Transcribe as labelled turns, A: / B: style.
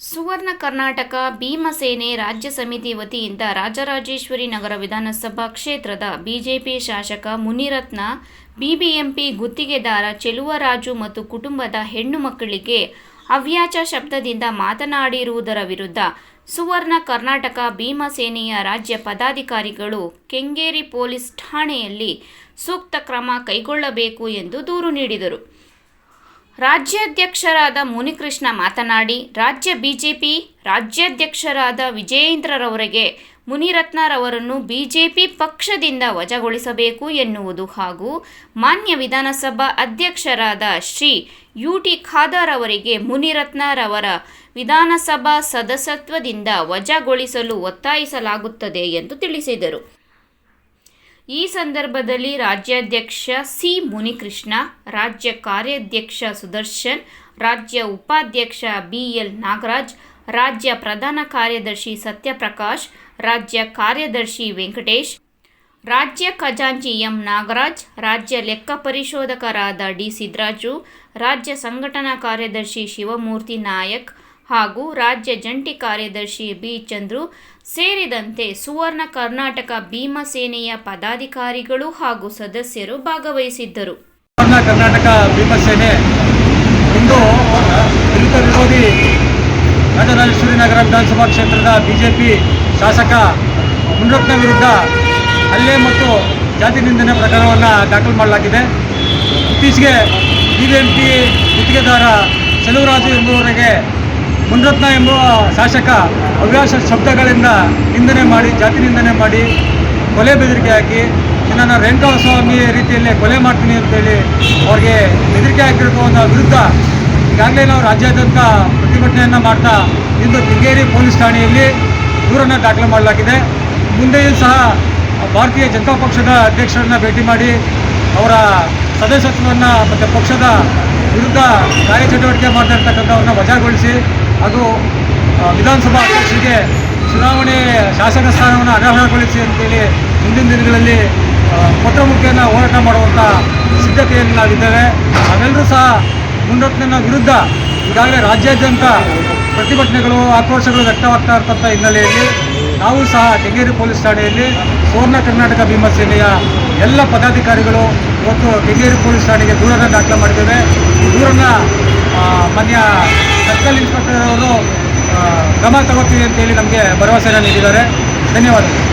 A: ಸುವರ್ಣ ಕರ್ನಾಟಕ ಭೀಮಸೇನೆ ರಾಜ್ಯ ಸಮಿತಿ ವತಿಯಿಂದ ರಾಜರಾಜೇಶ್ವರಿ ನಗರ ವಿಧಾನಸಭಾ ಕ್ಷೇತ್ರದ ಬಿಜೆಪಿ ಶಾಸಕ ಮುನಿರತ್ನ, ಬಿಬಿಎಂಪಿ ಗುತ್ತಿಗೆದಾರ ಚೆಲುವರಾಜು ಮತ್ತು ಕುಟುಂಬದ ಹೆಣ್ಣು ಮಕ್ಕಳಿಗೆ ಅವ್ಯಾಚ ಶಬ್ದದಿಂದ ಮಾತನಾಡಿರುವುದರ ವಿರುದ್ಧ ಸುವರ್ಣ ಕರ್ನಾಟಕ ಭೀಮಸೇನೆಯ ರಾಜ್ಯ ಪದಾಧಿಕಾರಿಗಳು ಕೆಂಗೇರಿ ಪೊಲೀಸ್ ಠಾಣೆಯಲ್ಲಿ ಸೂಕ್ತ ಕ್ರಮ ಕೈಗೊಳ್ಳಬೇಕು ಎಂದು ದೂರು ನೀಡಿದರು. ರಾಜ್ಯಾಧ್ಯಕ್ಷರಾದ ಮುನಿಕೃಷ್ಣ ಮಾತನಾಡಿ, ರಾಜ್ಯ ಬಿಜೆಪಿ ರಾಜ್ಯಾಧ್ಯಕ್ಷರಾದ ವಿಜಯೇಂದ್ರರವರಿಗೆ ಮುನಿರತ್ನರವರನ್ನು ಬಿಜೆಪಿ ಪಕ್ಷದಿಂದ ವಜಾಗೊಳಿಸಬೇಕು ಎನ್ನುವುದು ಹಾಗೂ ಮಾನ್ಯ ವಿಧಾನಸಭಾ ಅಧ್ಯಕ್ಷರಾದ ಶ್ರೀ ಯು ಟಿ ಖಾದರ್ ಅವರಿಗೆ ಮುನಿರತ್ನರವರ ವಿಧಾನಸಭಾ ಸದಸ್ಯತ್ವದಿಂದ ವಜಾಗೊಳಿಸಲು ಒತ್ತಾಯಿಸಲಾಗುತ್ತದೆ ಎಂದು ತಿಳಿಸಿದರು. ಈ ಸಂದರ್ಭದಲ್ಲಿ ರಾಜ್ಯಾಧ್ಯಕ್ಷ ಸಿ ಮುನಿಕೃಷ್ಣ, ರಾಜ್ಯ ಕಾರ್ಯಾಧ್ಯಕ್ಷ ಸುದರ್ಶನ್, ರಾಜ್ಯ ಉಪಾಧ್ಯಕ್ಷ ಬಿಎಲ್ ನಾಗರಾಜ್, ರಾಜ್ಯ ಪ್ರಧಾನ ಕಾರ್ಯದರ್ಶಿ ಸತ್ಯಪ್ರಕಾಶ್, ರಾಜ್ಯ ಕಾರ್ಯದರ್ಶಿ ವೆಂಕಟೇಶ್, ರಾಜ್ಯ ಖಜಾಂಚಿ ಎಂ ನಾಗರಾಜ್, ರಾಜ್ಯ ಲೆಕ್ಕ ಪರಿಶೋಧಕರಾದ ಡಿ ಸಿದ್ರಾಜು, ರಾಜ್ಯ ಸಂಘಟನಾ ಕಾರ್ಯದರ್ಶಿ ಶಿವಮೂರ್ತಿ ನಾಯಕ್ ಹಾಗೂ ರಾಜ್ಯ ಜಂಟಿ ಕಾರ್ಯದರ್ಶಿ ಬಿ ಚಂದ್ರು ಸೇರಿದಂತೆ ಸುವರ್ಣ ಕರ್ನಾಟಕ ಭೀಮಸೇನೆಯ ಪದಾಧಿಕಾರಿಗಳು ಹಾಗೂ ಸದಸ್ಯರು ಭಾಗವಹಿಸಿದ್ದರು.
B: ಸುವರ್ಣ ಕರ್ನಾಟಕ ಭೀಮಸೇನೆ ಇಂದು ದಲಿತ ವಿರೋಧಿ ರಾಜರಾಜೇಶ್ವರಿ ನಗರ ವಿಧಾನಸಭಾ ಕ್ಷೇತ್ರದ ಬಿಜೆಪಿ ಶಾಸಕ ಮುನರತ್ನ ವಿರುದ್ಧ ಹಲ್ಲೆ ಮತ್ತು ಜಾತಿ ನಿಂದನೆ ಪ್ರಕರಣವನ್ನು ದಾಖಲು ಮಾಡಲಾಗಿದೆ. ಇತ್ತೀಚೆಗೆ ಬಿ ಎಂ ಪಿ ಗುತ್ತಿಗೆದಾರ ಚೆಲುವರಾಜು ಎಂಬುವವರಿಗೆ ಮುನ್ರತ್ನ ಎಂಬುವ ಶಾಸಕ ಅವ್ಯಾಸ ಶಬ್ದಗಳಿಂದ ನಿಂದನೆ ಮಾಡಿ, ಜಾತಿ ನಿಂದನೆ ಮಾಡಿ ಕೊಲೆ ಬೆದರಿಕೆ ಹಾಕಿ ನನ್ನನ್ನು ರೇಣುಕಾ ಸ್ವಾಮಿ ರೀತಿಯಲ್ಲಿ ಕೊಲೆ ಮಾಡ್ತೀನಿ ಅಂತೇಳಿ ಅವ್ರಿಗೆ ಬೆದರಿಕೆ ಹಾಕಿರೋದ್ರ ವಿರುದ್ಧ ಈಗಾಗಲೇ ನಾವು ರಾಜ್ಯಾದ್ಯಂತ ಪ್ರತಿಭಟನೆಯನ್ನು ಮಾಡ್ತಾ ಇಂದು ಕೆಂಗೇರಿ ಪೊಲೀಸ್ ಠಾಣೆಯಲ್ಲಿ ದೂರನ್ನು ದಾಖಲೆ ಮಾಡಲಾಗಿದೆ. ಮುಂದೆಯೂ ಸಹ ಭಾರತೀಯ ಜನತಾ ಪಕ್ಷದ ಅಧ್ಯಕ್ಷರನ್ನ ಭೇಟಿ ಮಾಡಿ ಅವರ ಸದಸ್ಯತ್ವವನ್ನು ಮತ್ತು ಪಕ್ಷದ ವಿರುದ್ಧ ಕಾರ್ಯಚಟುವಟಿಕೆ ಮಾಡ್ತಾ ಇರ್ತಕ್ಕಂಥವ್ರನ್ನ ವಜಾಗೊಳಿಸಿ ಆ, ವಿಧಾನಸಭಾ ಅಧ್ಯಕ್ಷರಿಗೆ ಚುನಾವಣೆ ಶಾಸಕ ಸ್ಥಾನವನ್ನು ಅನರ್ಹಗೊಳಿಸಿ ಅಂತೇಳಿ ಮುಂದಿನ ದಿನಗಳಲ್ಲಿ ಆ, ಪತ್ರ ಮುಖೇನ ಹೋರಾಟ ಮಾಡುವಂಥ ಸಿದ್ಧತೆಯಲ್ಲಿ ನಾವಿದ್ದೇವೆ. ನಾವೆಲ್ಲರೂ ಸಹ ಮುನ್ರತ್ನ ವಿರುದ್ಧ ಈಗಾಗಲೇ ರಾಜ್ಯಾದ್ಯಂತ ಪ್ರತಿಭಟನೆಗಳು ಆಕ್ರೋಶಗಳು ವ್ಯಕ್ತವಾಗ್ತಾ ಇರ್ತಕ್ಕಂಥ ಹಿನ್ನೆಲೆಯಲ್ಲಿ ನಾವು ಸಹ ಕೆಂಗೇರಿ ಪೊಲೀಸ್ ಠಾಣೆಯಲ್ಲಿ ಸುವರ್ಣ ಕರ್ನಾಟಕ ಭೀಮಸೇನೆಯ ಎಲ್ಲ ಪದಾಧಿಕಾರಿಗಳು ಇವತ್ತು ಕೆಂಗೇರಿ ಪೊಲೀಸ್ ಠಾಣೆಗೆ ದೂರನ್ನು ದಾಖಲೆ ಮಾಡಿದ್ದೇವೆ. ಈ ದೂರನ್ನು ಮನೆಯ ಸರ್ಕಲ್ ಅವರು ಗಮನ ತಗೋತೀವಿ ಅಂತೇಳಿ ನಮಗೆ ಭರವಸೆಯನ್ನು ನೀಡಿದ್ದಾರೆ. ಧನ್ಯವಾದಗಳು.